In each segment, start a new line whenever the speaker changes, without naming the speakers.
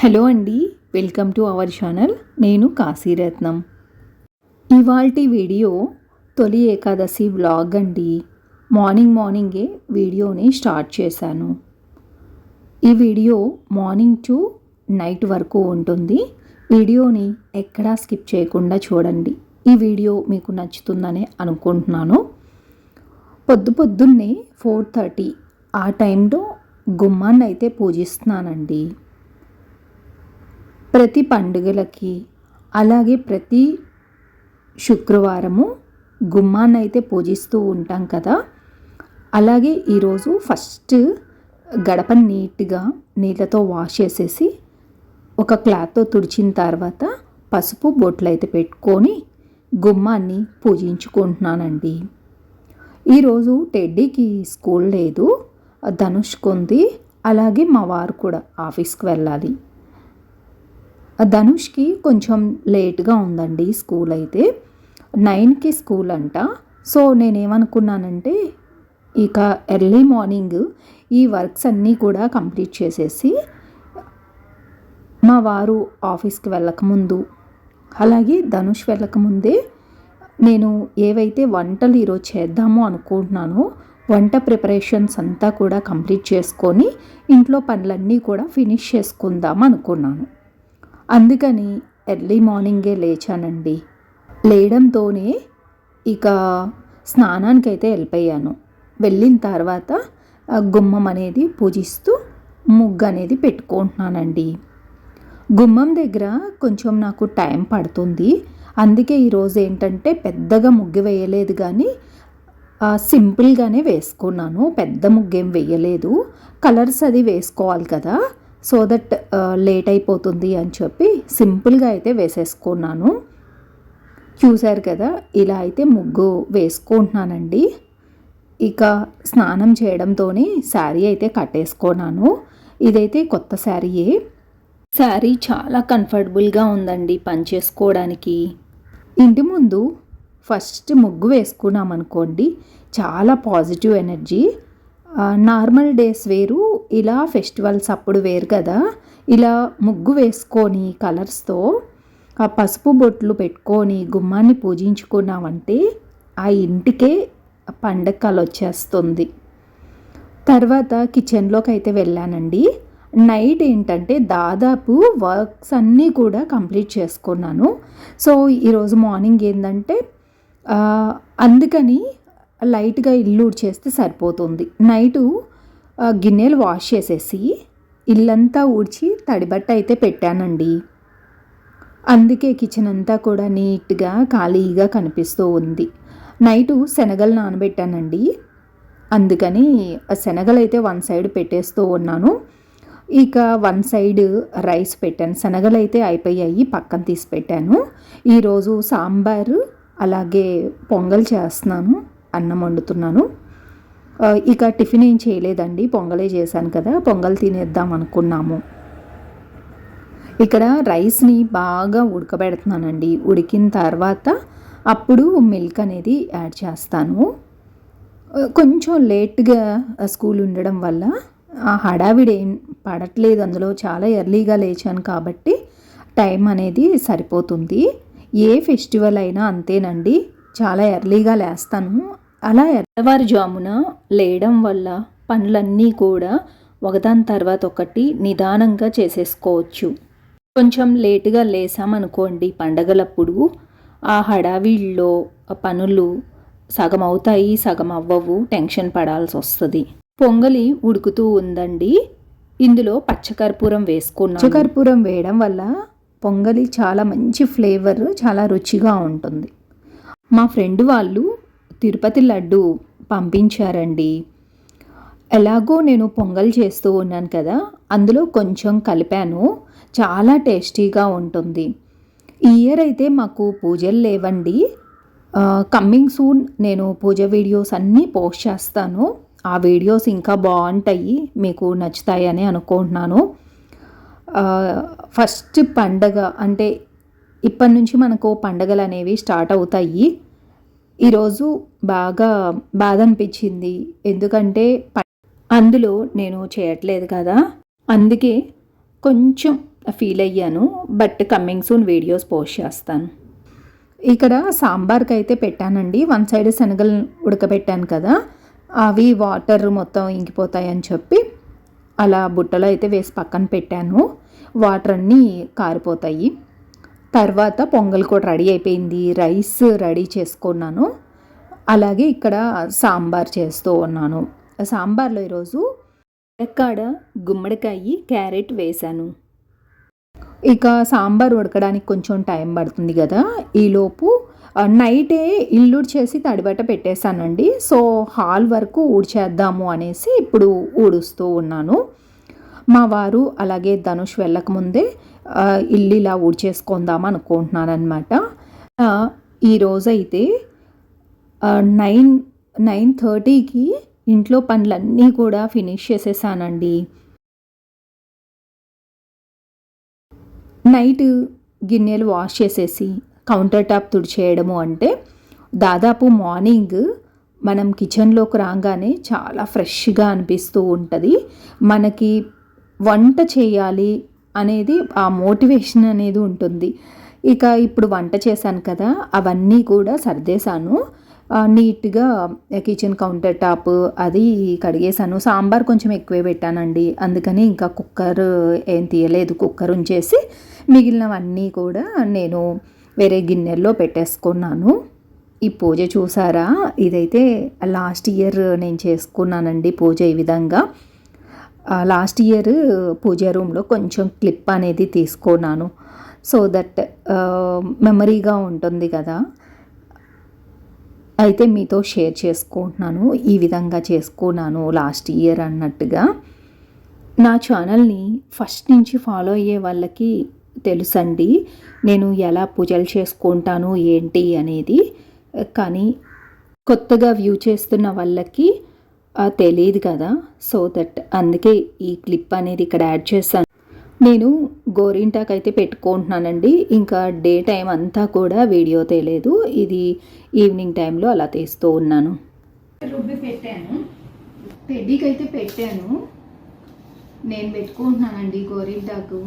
Hello అండి welcome to our channel. నేను కాశీరత్నం ఇవాల్టి వీడియో తొలి ఏకాదశి వ్లాగ్ అండి. మార్నింగ్ మార్నింగే వీడియోని స్టార్ట్ చేశాను. ఈ వీడియో మార్నింగ్ టు నైట్ వరకు ఉంటుంది. వీడియోని ఎక్కడా స్కిప్ చేయకుండా చూడండి. ఈ వీడియో మీకు నచ్చుతుందని అనుకుంటున్నాను. పొద్దు పొద్దున్నే ఫోర్ థర్టీ ఆ టైంలో గుమ్మాన్ని అయితే పూజిస్తున్నానండి. ప్రతి పండుగలకి అలాగే ప్రతి శుక్రవారము గుమ్మాన్ని అయితే పూజిస్తూ ఉంటాం కదా. అలాగే ఈరోజు ఫస్ట్ గడప నీట్గా నీళ్ళతో వాష్ చేసేసి ఒక క్లాత్తో తుడిచిన తర్వాత పసుపు బొట్లు అయితే పెట్టుకొని గుమ్మాన్ని పూజించుకుంటున్నానండి. ఈరోజు టెడ్డీకి స్కూల్ లేదు ధనుష్కుంది అలాగే మా వారు కూడా ఆఫీస్కి వెళ్ళాలి. ధనుష్కి కొంచెం లేట్గా ఉందండి స్కూల్ అయితే. నైన్కి స్కూల్ అంట. సో నేనేమనుకున్నానంటే ఇక ఎర్లీ మార్నింగ్ ఈ వర్క్స్ అన్నీ కూడా కంప్లీట్ చేసేసి మా వారు ఆఫీస్కి వెళ్ళకముందు అలాగే ధనుష్ వెళ్ళకముందే నేను ఏవైతే వంటలు ఈరోజు చేద్దామో అనుకుంటున్నానో వంట ప్రిపరేషన్స్ అంతా కూడా కంప్లీట్ చేసుకొని ఇంట్లో పనులన్నీ కూడా ఫినిష్ చేసుకుందాం అనుకున్నాను. అందుకని ఎర్లీ మార్నింగే లేచానండి. లేయడంతోనే ఇక స్నానానికి అయితే వెళ్ళిపోయాను. వెళ్ళిన తర్వాత గుమ్మం అనేది పూజిస్తూ ముగ్గు అనేది పెట్టుకుంటున్నానండి. గుమ్మం దగ్గర కొంచెం నాకు టైం పడుతుంది. అందుకే ఈరోజు ఏంటంటే పెద్దగా ముగ్గు వేయలేదు కానీ సింపుల్గానే వేసుకున్నాను. పెద్ద ముగ్గేం వేయలేదు. కలర్స్ అది వేసుకోవాలి కదా. సో దట్ లేట్ అయిపోతుంది అని చెప్పి సింపుల్గా అయితే వేసేసుకున్నాను. చూశారు కదా ఇలా అయితే ముగ్గు వేసుకుంటున్నానండి. ఇక స్నానం చేయడంతోనే శారీ అయితే కట్టేసుకున్నాను. ఇదైతే కొత్త శారీయే. శారీ చాలా కంఫర్టబుల్గా ఉందండి పని చేసుకోవడానికి ఇంటి ముందు ఫస్ట్ ముగ్గు వేసుకున్నాం అనుకోండి చాలా పాజిటివ్ ఎనర్జీ. నార్మల్ డేస్ వేరు. ఇలా ఫెస్టివల్స్ అప్పుడు వేరు కదా. ఇలా ముగ్గు వేసుకొని కలర్స్తో ఆ పసుపు బొట్లు పెట్టుకొని గుమ్మాన్ని పూజించుకున్నామంటే ఆ ఇంటికే పండగ కళ వచ్చేస్తుంది. తర్వాత కిచెన్లోకి అయితే వెళ్ళానండి. నైట్ ఏంటంటే దాదాపు వర్క్స్ అన్నీ కూడా కంప్లీట్ చేసుకున్నాను. సో ఈరోజు మార్నింగ్ ఏంటంటే అందుకని లైట్గా ఇల్లు ఊడ్చేస్తే సరిపోతుంది. నైటు గిన్నెలు వాష్ చేసేసి ఇల్లంతా ఊడ్చి తడిబట్ట అయితే పెట్టానండి. అందుకే కిచెన్ అంతా కూడా నీట్గా ఖాళీగా కనిపిస్తూ ఉంది. నైటు శనగలు నానబెట్టానండి. అందుకని శనగలు అయితే వన్ సైడ్ పెట్టేస్తూ ఉన్నాను. ఇక వన్ సైడ్ రైస్ పెట్టాను. శనగలు అయితే అయిపోయాయి పక్కన తీసి పెట్టాను. ఈరోజు సాంబారు అలాగే పొంగల్ చేస్తున్నాను. అన్నం వండుతున్నాను. ఇక టిఫిన్ ఏం చేయలేదండి. పొంగలే చేశాను కదా పొంగల్ తినేద్దాం అనుకున్నాము. ఇక్కడ రైస్ని బాగా ఉడకబెడుతున్నానండి. ఉడికిన తర్వాత అప్పుడు మిల్క్ అనేది యాడ్ చేస్తాను. కొంచెం లేట్గా స్కూల్ ఉండడం వల్ల ఆ హడావిడి ఏం పడట్లేదు. అందులో చాలా ఎర్లీగా లేచాను కాబట్టి టైం అనేది సరిపోతుంది. ఏ ఫెస్టివల్ అయినా అంతేనండి. చాలా ఎర్లీగా లేస్తాను. అలా ఎర్రవారుజామున లేయడం వల్ల పనులన్నీ కూడా ఒకదాని తర్వాత ఒకటి నిదానంగా చేసేసుకోవచ్చు. కొంచెం లేటుగా లేసామనుకోండి పండగలప్పుడు ఆ హడావిల్లో పనులు సగం అవుతాయి సగం అవ్వవు టెన్షన్ పడాల్సి వస్తుంది. పొంగలి ఉడుకుతూ ఉందండి. ఇందులో పచ్చకర్పూరం వేసుకున్నాం పచ్చకర్పూరం వేయడం వల్ల పొంగలి చాలా మంచి ఫ్లేవర్ చాలా రుచిగా ఉంటుంది. మా ఫ్రెండ్ వాళ్ళు తిరుపతి లడ్డు పంపించారండి. ఎలాగో నేను పొంగల్ చేస్తూ ఉన్నాను కదా అందులో కొంచెం కలిపాను. చాలా టేస్టీగా ఉంటుంది. ఈ ఇయర్ అయితే మాకు పూజలు లేవండి. కమ్మింగ్ సూన్ నేను పూజ వీడియోస్ అన్నీ పోస్ట్ చేస్తాను. ఆ వీడియోస్ ఇంకా బాగుంటాయి మీకు నచ్చుతాయని అనుకుంటున్నాను. ఫస్ట్ పండగ అంటే ఇప్పటి నుంచి మనకు పండగలు అనేవి స్టార్ట్ అవుతాయి. ఈరోజు బాగా బాధ అనిపించింది. ఎందుకంటే అందులో నేను చేయట్లేదు కదా. అందుకే కొంచెం ఫీల్ అయ్యాను. But coming soon videos post చేస్తాను. ఇక్కడ సాంబార్కి అయితే పెట్టానండి. వన్ సైడ్ శనగలు ఉడకబెట్టాను కదా. అవి వాటర్ మొత్తం ఇంకిపోతాయని చెప్పి అలా బుట్టలో అయితే వేసి పక్కన పెట్టాను. వాటర్ అన్నీ కారిపోతాయి. తర్వాత పొంగల్ కూడా రెడీ అయిపోయింది. రైస్ రెడీ చేసుకున్నాను. అలాగే ఇక్కడ సాంబార్ చేస్తూ ఉన్నాను. సాంబార్లో ఈరోజు ఎక్కడ గుమ్మడికాయ క్యారెట్ వేశాను. ఇక సాంబార్ ఉడకడానికి కొంచెం టైం పడుతుంది కదా. ఈలోపు నైటే ఇల్లుడు చేసి తడిబట్ట పెట్టేశానండి. సో హాల్ వరకు ఊడ్చేద్దాము అనేసి ఇప్పుడు ఊడుస్తూ ఉన్నాను. మా వారు అలాగే ధనుష్ వెళ్ళకముందే ఇల్లు ఇలా ఊడ్చేసుకుందాం అనుకుంటున్నాను అనమాట ఈరోజైతే నైన్ నైన్ థర్టీకి ఇంట్లో పనులన్నీ కూడా ఫినిష్ చేసేసానండి. నైట్ గిన్నెలు వాష్ చేసేసి కౌంటర్ టాప్ తుడిచేయడము అంటే దాదాపు మార్నింగ్ మనం కిచెన్లోకి రాగానే చాలా ఫ్రెష్గా అనిపిస్తూ ఉంటుంది. మనకి వంట చేయాలి అనేది ఆ మోటివేషన్ అనేది ఉంటుంది. ఇక ఇప్పుడు వంట చేశాను కదా అవన్నీ కూడా సర్దేశాను. నీట్గా కిచెన్ కౌంటర్ టాప్ అది కడిగేశాను. సాంబార్ కొంచెం ఎక్కువే పెట్టానండి. అందుకని ఇంకా కుక్కర్ ఏం తీయలేదు. కుక్కర్ ఉంచేసి మిగిలినవన్నీ కూడా నేను వేరే గిన్నెల్లో పెట్టేసుకున్నాను. ఈ పూజ చూసారా? ఇదైతే లాస్ట్ ఇయర్ నేను చేసుకున్నానండి పూజ ఈ విధంగా. లాస్ట్ ఇయర్ పూజ రూమ్లో కొంచెం క్లిప్ అనేది తీసుకున్నాను. సో దట్ మెమరీగా ఉంటుంది కదా. అయితే మీతో షేర్ చేసుకుంటున్నాను. ఈ విధంగా చేసుకున్నాను లాస్ట్ ఇయర్ అన్నట్టుగా. నా ఛానల్ని ఫస్ట్ నుంచి ఫాలో అయ్యే వాళ్ళకి తెలుసండి. నేను ఎలా పూజలు చేసుకుంటాను ఏంటి అనేది. కానీ కొత్తగా వ్యూ చేస్తున్న వాళ్ళకి తెలియదు కదా. సో దట్ అందుకే ఈ క్లిప్ అనేది ఇక్కడ యాడ్ చేశాను. నేను గోరింటాక్ అయితే పెట్టుకుంటున్నానండి. ఇంకా డే టైం అంతా కూడా వీడియో తెలియదు ఇది ఈవినింగ్ టైంలో అలా తీస్తూ ఉన్నాను. రుబ్బి పెట్టాను. పెడ్డీకి అయితే పెట్టాను. నేను పెట్టుకుంటున్నానండి గోరింటాకు.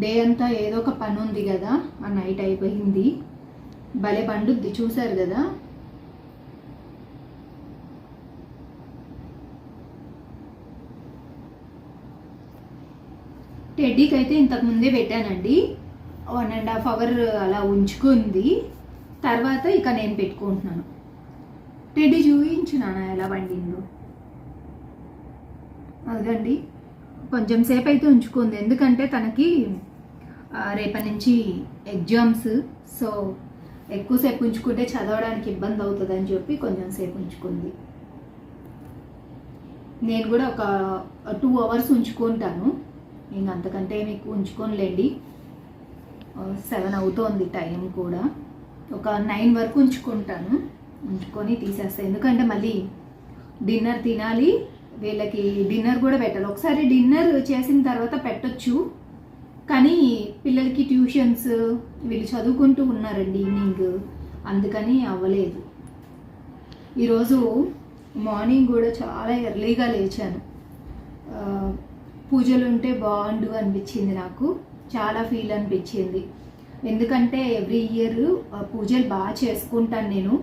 డే అంతా ఏదో ఒక పని ఉంది కదా. ఆ నైట్ అయిపోయింది. భలే పండుద్ది చూసారు కదా. టెడ్డీకి అయితే ఇంతకు ముందే పెట్టానండి. వన్ అండ్ హాఫ్ అవర్ అలా ఉంచుకుంది. తర్వాత ఇక నేను పెట్టుకుంటున్నాను. టెడ్డీ చూపించు నాన్న ఎలా పండిందో అదండి. కొంచెం సేపు అయితే ఉంచుకుంది. ఎందుకంటే తనకి రేపటి నుంచి ఎగ్జామ్స్ సో ఎక్కువసేపు ఉంచుకుంటే చదవడానికి ఇబ్బంది అవుతుంది అని చెప్పి కొంచెం సేపు ఉంచుకుంది. నేను కూడా ఒక టూ అవర్స్ ఉంచుకుంటాను. నేను అంతకంటే మీకు ఉంచుకోనిలేండి. సెవెన్ అవుతోంది టైం కూడా. ఒక నైన్ వరకు ఉంచుకుంటాను. ఉంచుకొని తీసేస్తాను ఎందుకంటే మళ్ళీ డిన్నర్ తినాలి. వీళ్ళకి డిన్నర్ కూడా పెట్టాలి. ఒకసారి డిన్నర్ చేసిన తర్వాత పెట్టొచ్చు. కానీ పిల్లలకి ట్యూషన్స్ వీళ్ళు చదువుకుంటూ ఉన్నారండి ఈవినింగ్. అందుకని అవ్వలేదు. ఈరోజు మార్నింగ్ కూడా చాలా ఎర్లీగా లేచాను. పూజలు ఉంటే బాగుండు అనిపించింది నాకు. చాలా ఫీల్ అనిపించింది. ఎందుకంటే ఎవ్రీ ఇయర్ పూజలు బాగా చేసుకుంటాను నేను.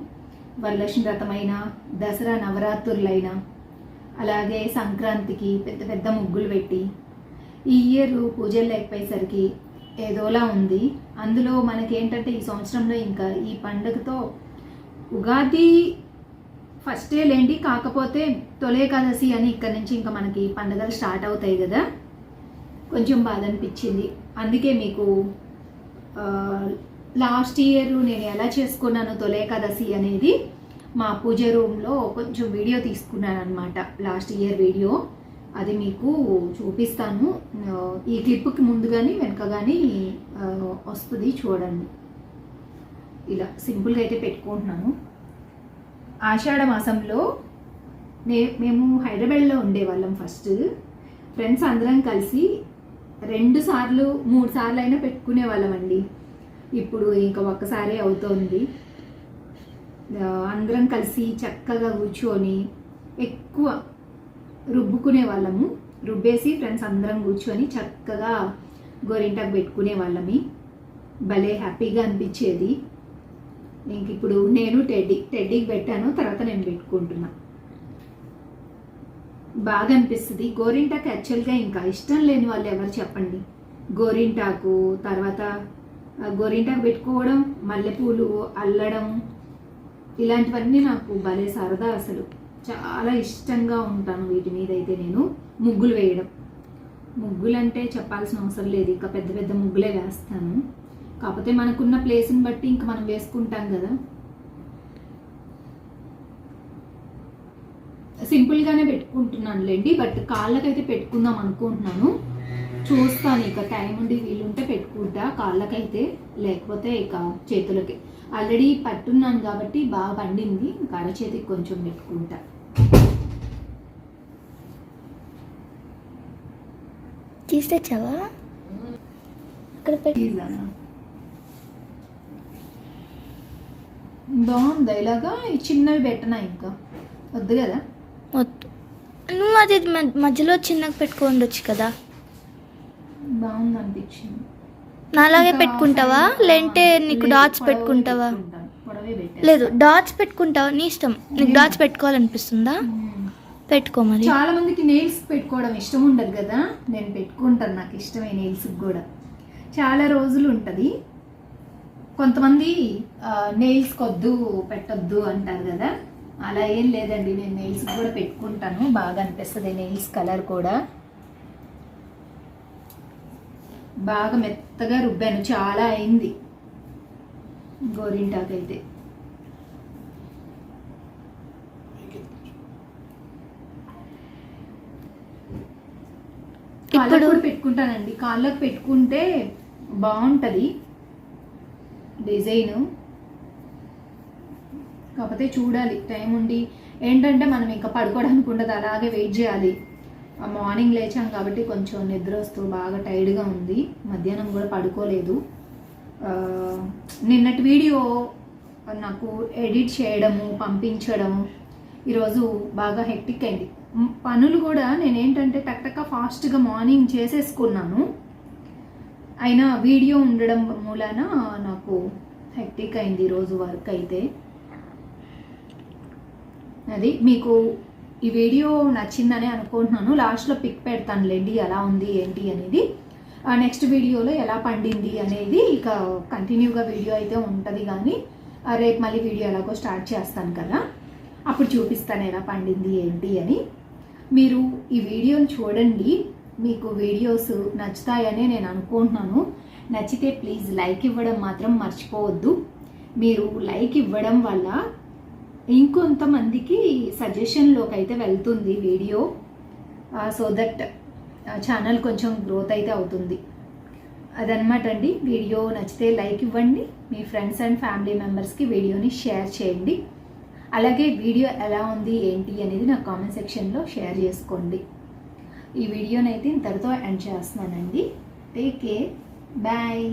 వరలక్ష్మి వ్రతమైనా దసరా నవరాత్రులైనా అలాగే సంక్రాంతికి పెద్ద పెద్ద ముగ్గులు పెట్టి ఈ ఇయర్ పూజలు లేకపోయేసరికి ఏదోలా ఉంది. అందులో మనకేంటంటే ఈ సంవత్సరంలో ఇంకా ఈ పండుగతో ఉగాది ఫస్టే లేండి కాకపోతే తొలేకాదశి అని ఇక్కడ నుంచి ఇంకా మనకి పండుగలు స్టార్ట్ అవుతాయి కదా. కొంచెం బాధ అనిపించింది. అందుకే మీకు లాస్ట్ ఇయర్ నేను ఎలా చేసుకున్నాను తొలేకాదశి అనేది మా పూజ రూమ్లో కొంచెం వీడియో తీసుకున్నాను అనమాట లాస్ట్ ఇయర్ వీడియో. అది మీకు చూపిస్తాను. ఈ క్లిప్కి ముందు కానీ వెనక కానీ వస్తుంది చూడండి. ఇలా సింపుల్గా అయితే పెట్టుకుంటున్నాను. ఆషాఢ మాసంలో నే మేము హైదరాబాద్లో ఉండేవాళ్ళం ఫస్ట్. ఫ్రెండ్స్ అందరం కలిసి రెండు సార్లు మూడు సార్లు అయినా పెట్టుకునే వాళ్ళం అండి. ఇప్పుడు ఇంకా ఒక్కసారే అవుతోంది. అందరం కలిసి చక్కగా కూర్చొని ఎక్కువ రుబ్బుకునే వాళ్ళము రుబ్బేసి ఫ్రెండ్స్ అందరం కూర్చొని చక్కగా గోరింటాకు పెట్టుకునే వాళ్ళమి భలే హ్యాపీగా అనిపించేది. ఇంక ఇప్పుడు నేను టెడ్డీ టెడ్డీకి పెట్టాను తర్వాత నేను పెట్టుకుంటున్నా. బాగా అనిపిస్తుంది. గోరింటాకు యాక్చువల్గా ఇంకా ఇష్టం లేని వాళ్ళు ఎవరు చెప్పండి? గోరింటాకు తర్వాత గోరింటాకు పెట్టుకోవడం మల్లెపూలు అల్లడం ఇలాంటివన్నీ నాకు భలే సరదా అసలు. చాలా ఇష్టంగా ఉంటాను వీటి మీద అయితే నేను. ముగ్గులు వేయడం. ముగ్గులు అంటే చెప్పాల్సిన అవసరం లేదు. ఇంకా పెద్ద పెద్ద ముగ్గులే వేస్తాను. కాకపోతే మనకున్న ప్లేస్ని బట్టి ఇంకా మనం వేసుకుంటాం కదా. సింపుల్గానే పెట్టుకుంటున్నానులేండి బట్ కాళ్ళకైతే పెట్టుకుందాం అనుకుంటున్నాను. చూస్తాను ఇక టైం ఉండి వీలుంటే పెట్టుకుంటా కాళ్ళకైతే లేకపోతే ఇక చేతులకి. ఆల్రెడీ పట్టున్నాను కాబట్టి బాగా పండింది ఇంకా అరచేతికి కొంచెం పెట్టుకుంటా.
తీసి తెచ్చావా అక్కడ పెట్టి
బాగుందా ఇలాగా ఈ చిన్నవి పెట్టనా ఇంకా? వద్దు కదా?
వద్దు. నువ్వు అది మధ్యలో చిన్నగా పెట్టుకోండొచ్చు కదా.
బాగుంది అనిపించింది.
నాలాగే పెట్టుకుంటావా? లేదంటే నీకు డాట్స్ పెట్టుకుంటావా. లేదు డాట్స్ పెట్టుకుంటావా? నీ ఇష్టం. నీకు డాట్స్ పెట్టుకోవాలనిపిస్తుందా. పెట్టుకో మరి.
చాలా మందికి నెయిల్స్ పెట్టుకోవడం ఇష్టం ఉండదు కదా. నేను పెట్టుకుంటాను నాకు ఇష్టమే నెయిల్స్ కూడా. చాలా రోజులు ఉంటుంది. కొంతమంది నెయిల్స్ కొద్దు పెట్టొద్దు అంటారు కదా. అలా ఏం లేదండి నేను నెయిల్స్ కూడా పెట్టుకుంటాను. బాగా అనిపిస్తుంది నెయిల్స్ కలర్ కూడా. బాగా మెత్తగా రుబ్బాను. చాలా అయింది గోరింటాకైతే.
ఇప్పుడు-
కూడా పెట్టుకుంటానండి. కాళ్ళకు పెట్టుకుంటే బాగుంటుంది. డిజైను. కాకపోతే చూడాలి టైం ఉండి. ఏంటంటే మనం ఇంకా పడుకోవడానికి ఉండదు అలాగే వెయిట్ చేయాలి. ఆ మార్నింగ్ లేచాం కాబట్టి కొంచెం నిద్ర వస్తూ బాగా టైర్డ్గా ఉంది. మధ్యాహ్నం కూడా పడుకోలేదు. నిన్నటి వీడియో నాకు ఎడిట్ చేయడము పంపించడము ఈరోజు బాగా హెక్టిక్ అయింది. పనులు కూడా నేనేంటంటే టక్ టక్క ఫాస్ట్గా మార్నింగ్ చేసేసుకున్నాను. అయినా వీడియో ఉండడం మూలాన నాకు హెక్టిక్ అయింది ఈరోజు వర్క్ అయితే. అది మీకు ఈ వీడియో నచ్చిందని అనుకుంటున్నాను. లాస్ట్లో పిక్ పెడతానులేండి ఎలా ఉంది ఏంటి అనేది. నెక్స్ట్ వీడియోలో ఎలా పండింది అనేది ఇక కంటిన్యూగా వీడియో అయితే ఉంటుంది కానీ రేపు మళ్ళీ వీడియో ఎలాగో స్టార్ట్ చేస్తాను కదా. అప్పుడు చూపిస్తాను ఎలా పండింది ఏంటి అని. మీరు ఈ వీడియోని చూడండి. మీకు వీడియోస్ నచ్చుతాయని నేను అనుకుంటున్నాను. నచ్చితే ప్లీజ్ లైక్ ఇవ్వడం మాత్రం మర్చిపోవద్దు. మీరు లైక్ ఇవ్వడం వల్ల ఇంకొంతమందికి సజెషన్లోకి అయితే వెళ్తుంది వీడియో. సో దట్ ఛానల్ కొంచెం గ్రోత్ అయితే అవుతుంది. అదనమాట అండి. వీడియో నచ్చితే లైక్ ఇవ్వండి. మీ ఫ్రెండ్స్ అండ్ ఫ్యామిలీ మెంబర్స్కి వీడియోని షేర్ చేయండి. అలాగే వీడియో ఎలా ఉంది ఏంటి అనేది నా కామెంట్ సెక్షన్లో షేర్ చేసుకోండి. ఈ వీడియోనైతే ఇంతటితో ఎండ్ చేస్తున్నానండి. Take care bye